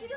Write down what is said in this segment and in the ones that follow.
Hello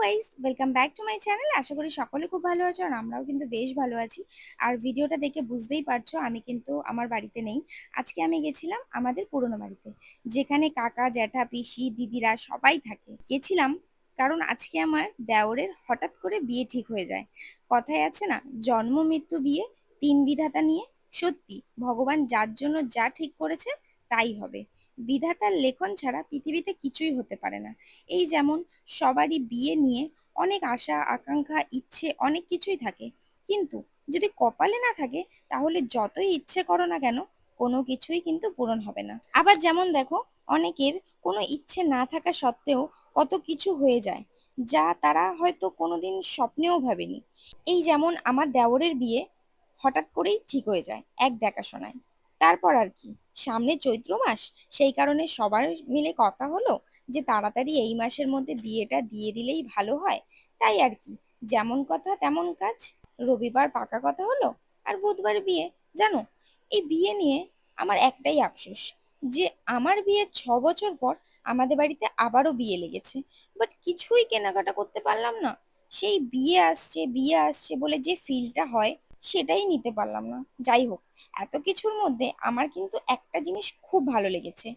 guys welcome back to my channel আশা করি সকলে খুব ভালো আছো আর আমরাও কিন্তু বেশ ভালো আছি। আর ভিডিওটা দেখে বুঝতেই পারছ, আমি কিন্তু আমার বাড়িতে নেই। আজকে আমি গেছিলাম আমাদের পুরনো বাড়িতে, যেখানে কাকা জ্যাঠা পিসি দিদিরা সবাই থাকে। গেছিলাম কারণ আজকে আমার দেওরের হঠাৎ করে বিয়ে ঠিক হয়ে যায়। কথায় আছে না, জন্ম, মৃত্যু, বিয়ে, তিন বিধাতা নিয়ে সত্যি ভগবান যার জন্য যা ঠিক করেছে তাই হবে। বিধাতার লেখন ছাড়া পৃথিবীতে কিছুই হতে পারে না। এই যেমন সবারই বিয়ে নিয়ে অনেক আশা, আকাঙ্ক্ষা, ইচ্ছে অনেক কিছুই থাকে। কিন্তু যদি কপালে না থাকে, তাহলে যতই ইচ্ছে করো না কেন, কোনো কিছুই কিন্তু পূরণ হবে না। আবার যেমন দেখো, অনেকের কোনো ইচ্ছে না থাকা সত্ত্বেও কত কিছু হয়ে যায়, যা তারা হয়তো কোনোদিন স্বপ্নেও ভাবেনি। এই যেমন আমার দেওরের বিয়ে হঠাৎ করেই ঠিক হয়ে যায় এক দেখাশোনায়। তারপর আর কি, সামনে চৈত্র মাস, সেই কারণে সবার মিলে কথা হলো যে তাড়াতাড়ি এই মাসের মধ্যে বিয়েটা দিয়ে দিলেই ভালো হয়। তাই আর কি, যেমন কথা তেমন কাজ। রবিবার পাকা কথা হলো আর বুধবার বিয়ে, জানো? এই বিয়ে নিয়ে আমার একটাই আফসোস যে আমার বিয়ের ছ বছর পর আমাদের বাড়িতে আবারও বিয়ে লেগেছে। বাট কিছুই কেনাকাটা করতে পারলাম না। সেই বিয়ে আসছে বিয়ে আসছে বলে যে ফিলটা হয়, সেটাই নিতে পারলাম না। যাই হোক, এত কিছুর মধ্যে আমার কিন্তু একটা জিনিস খুব ভালো লেগেছে।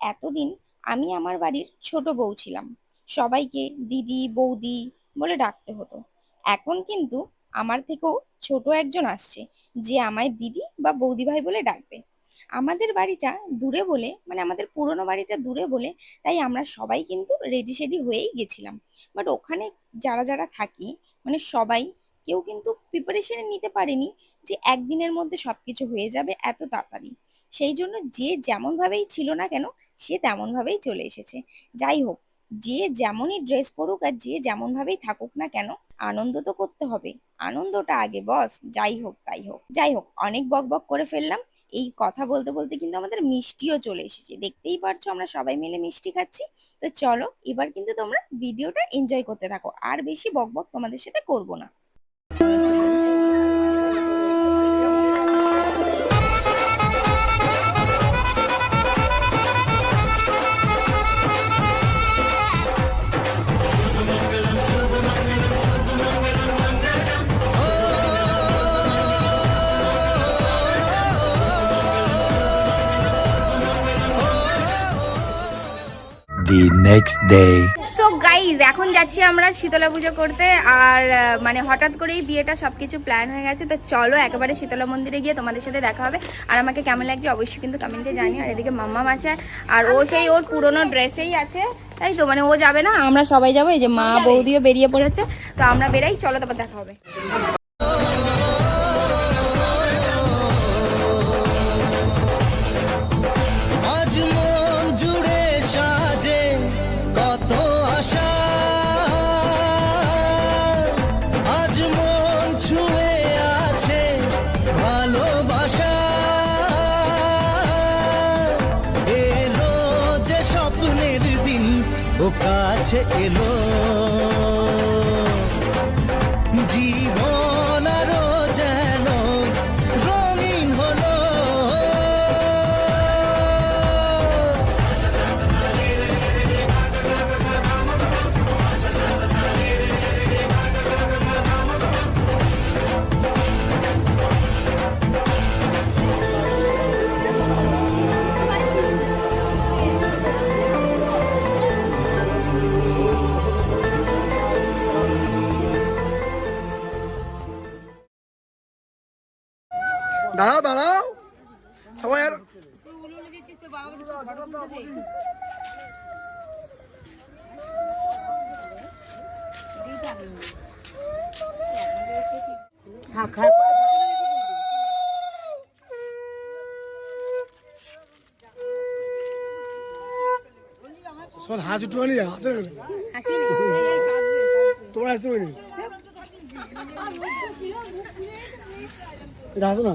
এতদিন আমি আমার বাড়ির ছোট বউ ছিলাম। সবাইকে দিদি, বৌদি বলে ডাকতে হতো। এখন কিন্তু আমার থেকেও ছোট একজন আসছে, যে আমায় দিদি বা বৌদি ভাই বলে ডাকবে। আমাদের বাড়িটা দূরে বলে মানে আমাদের পুরনো বাড়িটা দূরে বলে, তাই আমরা সবাই কিন্তু রেডি সেডি হয়েই গেছিলাম। বাট ওখানে যারা যারা থাকি মানে সবাই কেউ কিন্তু প্রিপারেশন নিতে পারেনি যে একদিনের মধ্যে সব কিছু হয়ে যাবে এত তাড়াতাড়ি। সেই জন্য যে যেমন ভাবেই ছিল না কেন, সে তেমন ভাবেই চলে এসেছে। যাই হোক, যে যেমনই ড্রেস পরুক আর যে যেমন ভাবেই থাকুক না কেন, আনন্দ তো করতে হবে। আনন্দটা আগে বস যাই হোক, তাই হোক। যাই হোক, অনেক বক বক করে ফেললাম। এই কথা বলতে বলতে কিন্তু আমাদের মিষ্টিও চলে এসেছে। দেখতেই পারছ আমরা সবাই মিলে মিষ্টি খাচ্ছি। তো চলো এবার কিন্তু তোমরা ভিডিওটা এনজয় করতে থাকো। আর বেশি বকবক বক তোমাদের সাথে করব না। The next day. So guys এখন যাচ্ছি আমরা শীতলা পুজো করতে আর মানে হঠাৎ করেই বিয়েটা সবকিছু প্ল্যান হয়ে গেছে। তো চলো একেবারে শীতলা মন্দিরে গিয়ে তোমাদের সাথে দেখা হবে। আর আমাকে কেমন লাগছে অবশ্যই কিন্তু কমেন্টে জানি আর এদিকে মাম্মাম আছে আর ও সেই ওর পুরনো ড্রেসেই আছে। তাই তো মানে ও যাবে না আমরা সবাই যাব। এই যে মা বৌদিও বেরিয়ে পড়েছে। তো আমরা বেরাই চলো তারপর দেখা হবে। কাছে এলো। দাঁড়াও দাঁড়াও। সবাই আর সব হাসি টুয়ানি হাসে তোমার হাসি টুয়ানি এটা হাসো না।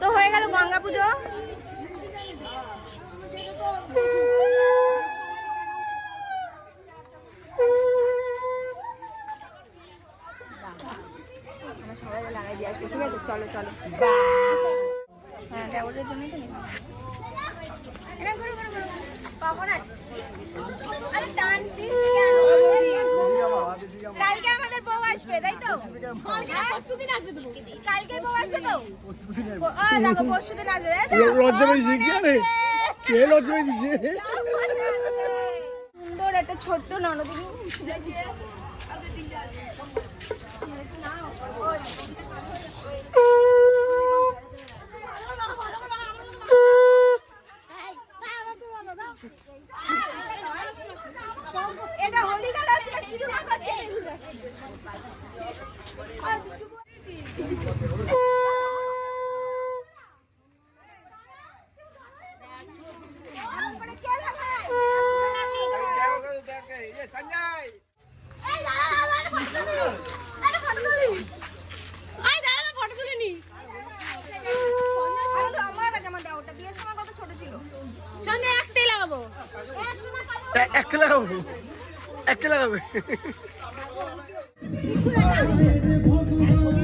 তো হয়ে গেল গঙ্গা পুজো লাগাই দিয়ে আসব ঠিক আছে চলো চলো। হ্যাঁ দেওয়ারের জন্যই তো নিলাম। এরা ঘুরো ঘুরো ঘুরো। কখন আসছিস আরে টানছিস কেন? কালকে আমাদের বউ আসবে তাই তো? কালকে বউ আসবে তো? দেখো পরশু দিন আসবে লজ্জা পেয়েছি? কি আরে কে লজ্জা পেয়েছে? সুন্দর একটা ছোট্ট ননদ এটা হোলি খেলা হচ্ছে না শুরু করছে আমার কাছে আমার দেওয়াটা বিয়ের সময় কত ছোট ছিল সঙ্গে একটাই লাগাবো একটা লাগাবো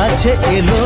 কাছে এলো।